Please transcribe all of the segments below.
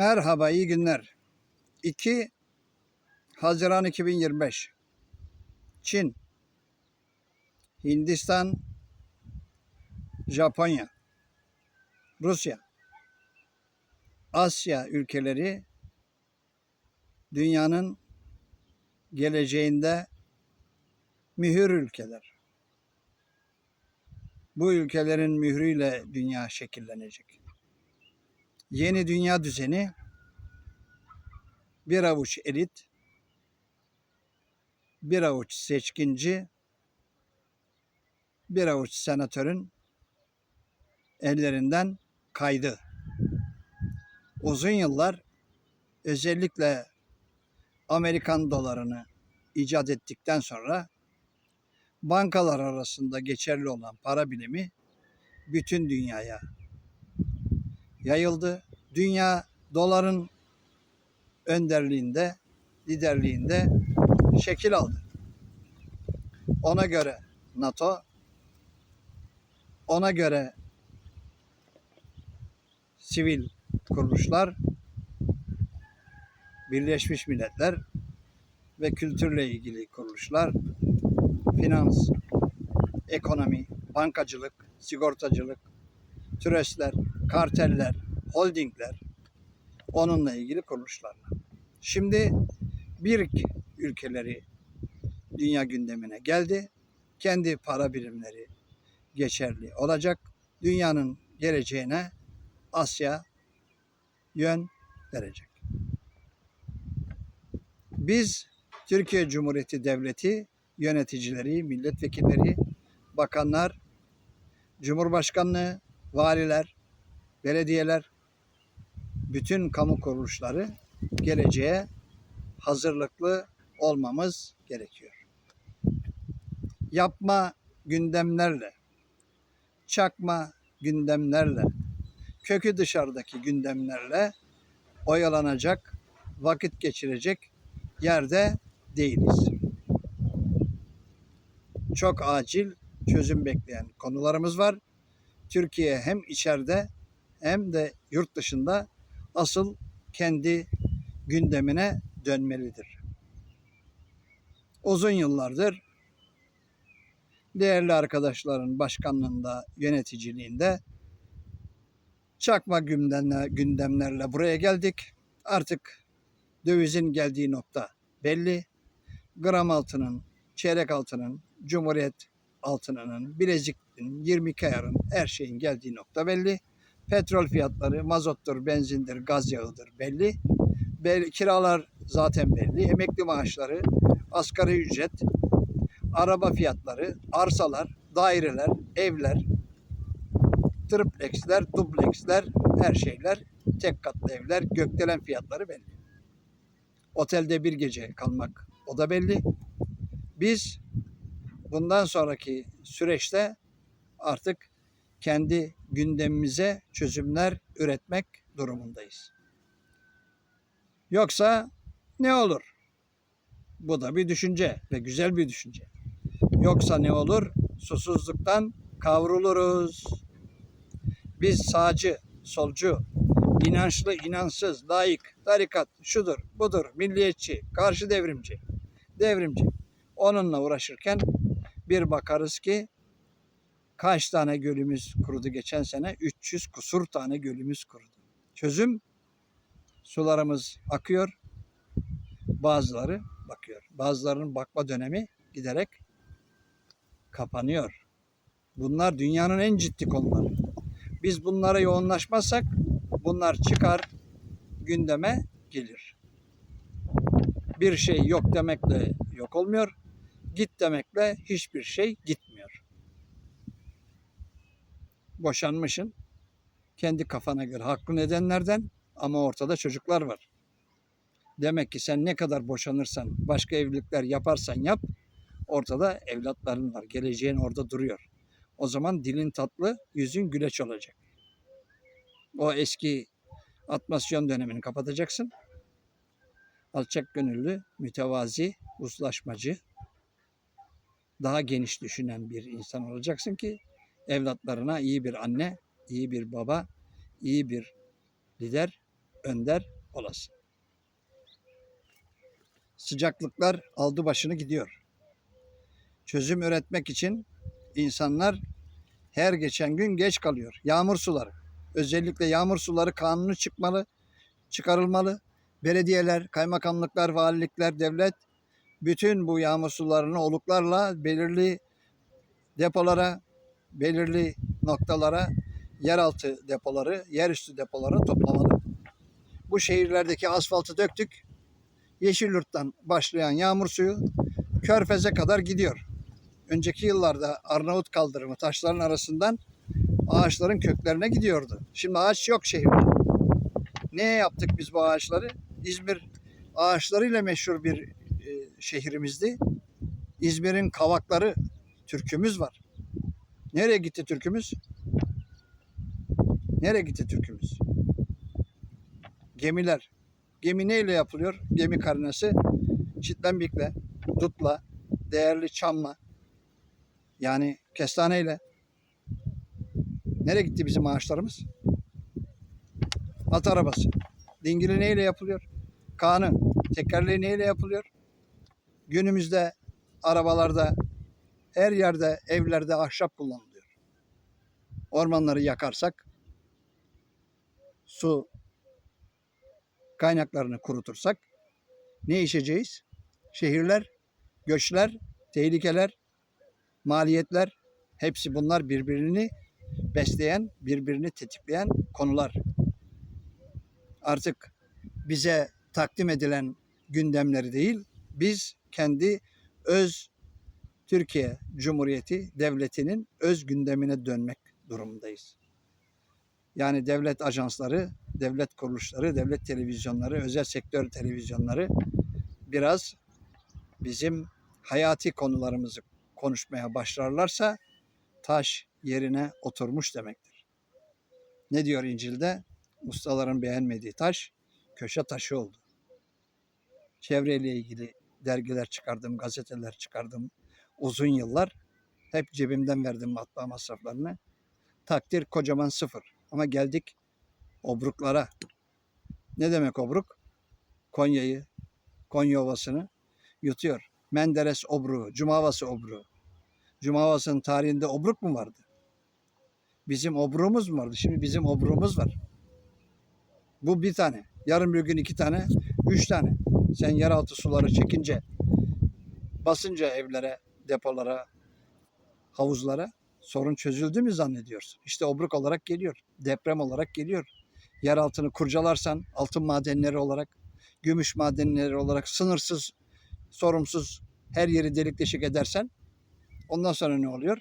Merhaba, iyi günler. 2 Haziran 2025. Çin, Hindistan, Japonya, Rusya, Asya ülkeleri dünyanın geleceğinde mühür ülkeler. Bu ülkelerin mührüyle dünya şekillenecek. Yeni dünya düzeni. Bir avuç elit, bir avuç seçkinci, bir avuç senatörün ellerinden kaydı. Uzun yıllar özellikle Amerikan dolarını icat ettikten sonra bankalar arasında geçerli olan para bilimi bütün dünyaya yayıldı. Dünya doların önderliğinde, liderliğinde şekil aldı. Ona göre NATO, ona göre sivil kuruluşlar, Birleşmiş Milletler ve kültürle ilgili kuruluşlar, finans, ekonomi, bankacılık, sigortacılık, türesler, karteller, holdingler, onunla ilgili kuruluşlarla. Şimdi bir ülkeleri dünya gündemine geldi. Kendi para birimleri geçerli olacak. Dünyanın geleceğine Asya yön verecek. Biz Türkiye Cumhuriyeti Devleti yöneticileri, milletvekilleri, bakanlar, Cumhurbaşkanlığı, valiler, belediyeler, bütün kamu kuruluşları geleceğe hazırlıklı olmamız gerekiyor. Yapma gündemlerle, çakma gündemlerle, kökü dışarıdaki gündemlerle oyalanacak, vakit geçirecek yerde değiliz. Çok acil çözüm bekleyen konularımız var. Türkiye hem içeride hem de yurt dışında asıl kendi gündemine dönmelidir. Uzun yıllardır değerli arkadaşların başkanlığında, yöneticiliğinde çakma gündemle, gündemlerle buraya geldik. Artık dövizin geldiği nokta belli. Gram altının, çeyrek altının, cumhuriyet altınının, bileziklerin, 22 ayarın her şeyin geldiği nokta belli. Petrol fiyatları, mazottur, benzindir, gaz yağıdır belli. belli. Kiralar zaten belli. Emekli maaşları, asgari ücret, araba fiyatları, arsalar, daireler, evler, tripleksler, dupleksler, her şeyler, tek katlı evler, gökdelen fiyatları belli. Otelde bir gece kalmak o da belli. Biz bundan sonraki süreçte artık kendi gündemimize çözümler üretmek durumundayız. Yoksa ne olur? Bu da bir düşünce ve güzel bir düşünce. Yoksa ne olur? Susuzluktan kavruluruz. Biz sağcı, solcu, inançlı, inansız, layık, tarikat, şudur, budur, milliyetçi, karşı devrimci, devrimci. Onunla uğraşırken bir bakarız ki kaç tane gölümüz kurudu geçen sene? 300 kusur tane gölümüz kurudu. Çözüm sularımız akıyor. Bazıları bakıyor. Bazılarının bakma dönemi giderek kapanıyor. Bunlar dünyanın en ciddi konuları. Biz bunlara yoğunlaşmazsak bunlar çıkar gündeme gelir. Bir şey yok demekle yok olmuyor. Git demekle hiçbir şey gitmiyor. Boşanmışın kendi kafana göre haklı nedenlerden ama ortada çocuklar var. Demek ki sen ne kadar boşanırsan, başka evlilikler yaparsan yap, ortada evlatların var. Geleceğin orada duruyor. O zaman dilin tatlı, yüzün güleç olacak. O eski atmasyon dönemini kapatacaksın. Alçak gönüllü, mütevazi, uzlaşmacı, daha geniş düşünen bir insan olacaksın ki evlatlarına iyi bir anne, iyi bir baba, iyi bir lider, önder olasın. Sıcaklıklar aldı başını gidiyor. Çözüm üretmek için insanlar her geçen gün geç kalıyor. Yağmur suları, özellikle yağmur suları kanunu çıkmalı, çıkarılmalı. Belediyeler, kaymakamlıklar, valilikler, devlet bütün bu yağmur sularını oluklarla belirli depolara, belirli noktalara, yeraltı depoları, yerüstü depolara toplamalı. Bu şehirlerdeki asfaltı döktük. Yeşilyurt'tan başlayan yağmur suyu Körfez'e kadar gidiyor. Önceki yıllarda Arnavut kaldırımı taşların arasından ağaçların köklerine gidiyordu. Şimdi ağaç yok şehirde. Ne yaptık biz bu ağaçları? İzmir ağaçlarıyla meşhur bir e, şehrimizdi. İzmir'in kavakları türkümüz var. Nereye gitti türkümüz? Nereye gitti türkümüz? Gemiler. Gemi neyle yapılıyor? Gemi karnesi çitlenbikle, dutla, değerli çamla, yani kestaneyle. Nereye gitti bizim ağaçlarımız? At arabası. Dingili neyle yapılıyor? Kanı. Tekerleği neyle yapılıyor? Günümüzde arabalarda, her yerde, evlerde ahşap kullanılıyor. Ormanları yakarsak, su kaynaklarını kurutursak ne içeceğiz? Şehirler, göçler, tehlikeler, maliyetler hepsi bunlar birbirini besleyen, birbirini tetikleyen konular. Artık bize takdim edilen gündemleri değil, biz kendi öz Türkiye Cumhuriyeti devletinin öz gündemine dönmek durumundayız. Yani devlet ajansları, devlet kuruluşları, devlet televizyonları, özel sektör televizyonları biraz bizim hayati konularımızı konuşmaya başlarlarsa taş yerine oturmuş demektir. Ne diyor İncil'de? Ustaların beğenmediği taş köşe taşı oldu. Çevreyle ilgili dergiler çıkardım, gazeteler çıkardım. Uzun yıllar hep cebimden verdim matbaa masraflarını. Takdir kocaman sıfır. Ama geldik obruklara. Ne demek obruk? Konya'yı, Konya Ovası'nı yutuyor. Menderes obruğu, Cumavası obruğu. Cumavası'nın tarihinde obruk mu vardı? Bizim obruğumuz mu vardı? Şimdi bizim obruğumuz var. Bu bir tane. Yarın bir gün iki tane, üç tane. Sen yeraltı suları çekince, basınca evlere, depolara, havuzlara sorun çözüldü mü zannediyorsun? İşte obruk olarak geliyor. Deprem olarak geliyor. Yer altını kurcalarsan altın madenleri olarak, gümüş madenleri olarak sınırsız, sorumsuz her yeri delik deşik edersen ondan sonra ne oluyor?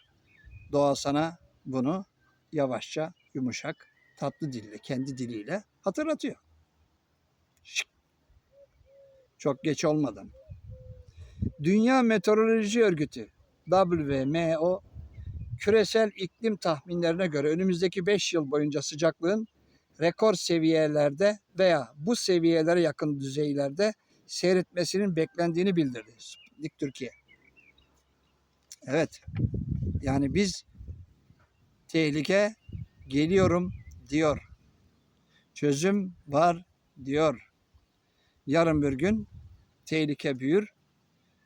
Doğa sana bunu yavaşça, yumuşak, tatlı dille, kendi diliyle hatırlatıyor. Çok geç olmadan. Dünya Meteoroloji Örgütü WMO küresel iklim tahminlerine göre önümüzdeki 5 yıl boyunca sıcaklığın rekor seviyelerde veya bu seviyelere yakın düzeylerde seyretmesinin beklendiğini bildirdi Sputnik Türkiye. Evet. Yani biz tehlike geliyorum diyor. Çözüm var diyor. Yarın bir gün tehlike büyür,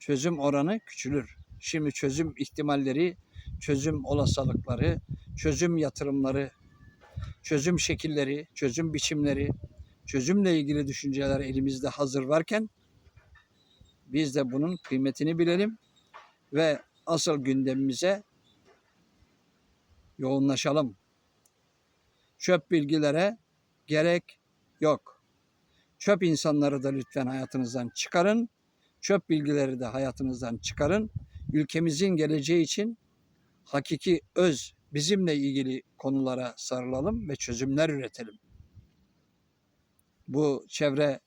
çözüm oranı küçülür. Şimdi çözüm ihtimalleri, çözüm olasılıkları, çözüm yatırımları, çözüm şekilleri, çözüm biçimleri, çözümle ilgili düşünceler elimizde hazır varken biz de bunun kıymetini bilelim ve asıl gündemimize yoğunlaşalım. Çöp bilgilere gerek yok. Çöp insanları da lütfen hayatınızdan çıkarın. Çöp bilgileri de hayatınızdan çıkarın. Ülkemizin geleceği için hakiki öz bizimle ilgili konulara sarılalım ve çözümler üretelim. Bu çevre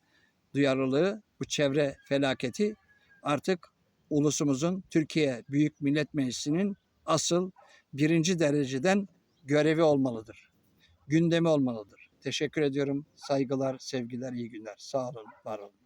duyarlılığı, bu çevre felaketi artık ulusumuzun Türkiye Büyük Millet Meclisi'nin asıl birinci dereceden görevi olmalıdır. Gündemi olmalıdır. Teşekkür ediyorum. Saygılar, sevgiler, iyi günler. Sağ olun, var olun.